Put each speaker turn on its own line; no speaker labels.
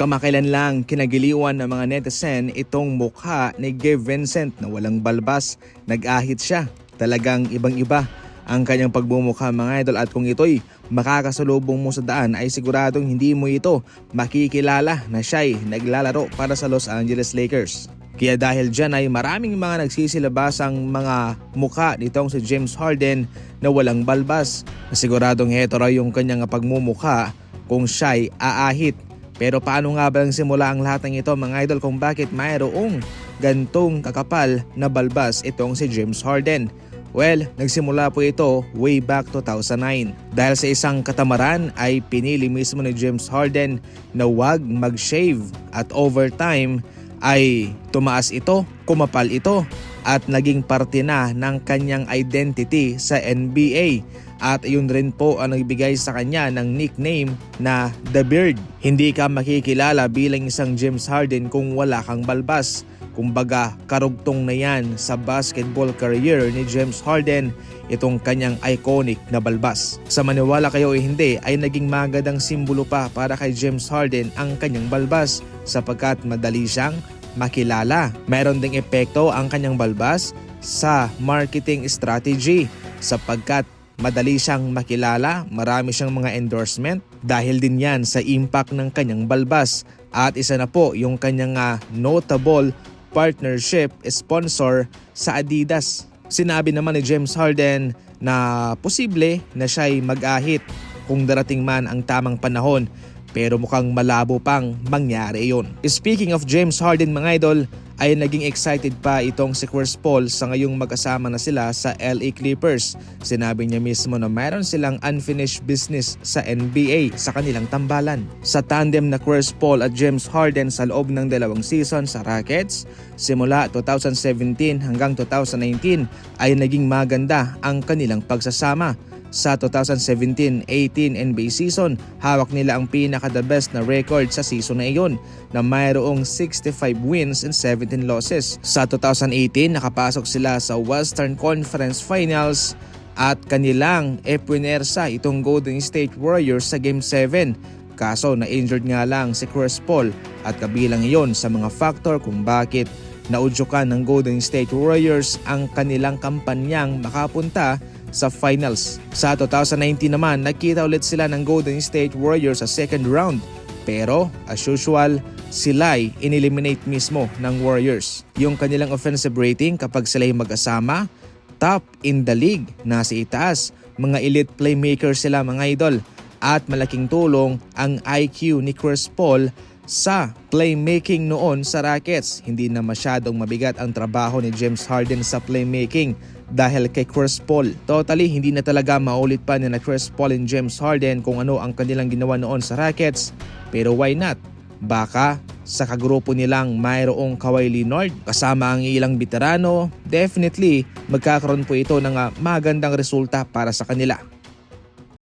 Kamakailan lang kinagiliwan ng mga netizen itong mukha ni Gabe Vincent na walang balbas. Nag-ahit siya. Talagang ibang-iba ang kanyang pagmumukha mga idol at kung ito'y makakasalubong mo sa daan ay siguradong hindi mo ito makikilala na siya'y naglalaro para sa Los Angeles Lakers. Kaya dahil dyan ay maraming mga nagsisilabasang mga mukha nitong si James Harden na walang balbas. Siguradong heto raw yung kanyang pagmumukha kung siya'y aahit. Pero paano nga ba simula ang lahat ng ito mga idol kung bakit mayroong gantong kakapal na balbas itong si James Harden? Well, nagsimula po ito way back 2009. Dahil sa isang katamaran ay pinili mismo ni James Harden na wag mag-shave at over time ay tumaas ito, kumapal ito at naging parte na ng kanyang identity sa NBA. At yun rin po ang nagbigay sa kanya ng nickname na The Beard. Hindi ka makikilala bilang isang James Harden kung wala kang balbas. Kumbaga, karugtong na yan sa basketball career ni James Harden itong kanyang iconic na balbas. Sa maniwala kayo o hindi ay naging magandang simbolo pa para kay James Harden ang kanyang balbas sapagkat madali siyang makilala. Meron ding epekto ang kanyang balbas sa marketing strategy sapagkat madali siyang makilala, marami siyang mga endorsement dahil din yan sa impact ng kanyang balbas. At isa na po yung kanyang ah, notable partnership sponsor sa Adidas. Sinabi naman ni James Harden na posible na siya'y mag-ahit kung darating man ang tamang panahon pero mukhang malabo pang mangyari yon. Speaking of James Harden mga idol, ay naging excited pa itong si Chris Paul sa ngayong magkasama na sila sa LA Clippers. Sinabi niya mismo na mayroon silang unfinished business sa NBA sa kanilang tambalan. Sa tandem na Chris Paul at James Harden sa loob ng dalawang season sa Rockets, simula 2017 hanggang 2019 ay naging maganda ang kanilang pagsasama sa 2017-18 NBA season, hawak nila ang pinaka-the best na record sa season na iyon na mayroong 65 wins and 17 losses. Sa 2018, nakapasok sila sa Western Conference Finals at kanilang epunersa itong Golden State Warriors sa Game 7. Kaso na-injured nga lang si Chris Paul at kabilang iyon sa mga factor kung bakit naudyukan ng Golden State Warriors ang kanilang kampanyang makapunta sa finals. Sa 2019 naman, nakita ulit sila ng Golden State Warriors sa second round. Pero, as usual, sila'y ineliminate mismo ng Warriors. Yung kanilang offensive rating kapag sila'y mag-asama, top in the league, nasa itaas. Mga elite playmakers sila mga idol. At malaking tulong ang IQ ni Chris Paul sa playmaking noon sa Rockets. Hindi na masyadong mabigat ang trabaho ni James Harden sa playmaking dahil kay Chris Paul. Totally hindi na talaga maulit pa ni na Chris Paul and James Harden kung ano ang kanilang ginawa noon sa Rockets. Pero why not? Baka sa kagrupo nilang mayroong Kawhi Leonard kasama ang ilang veterano, definitely magkakaroon po ito ng ah, magandang resulta para sa kanila.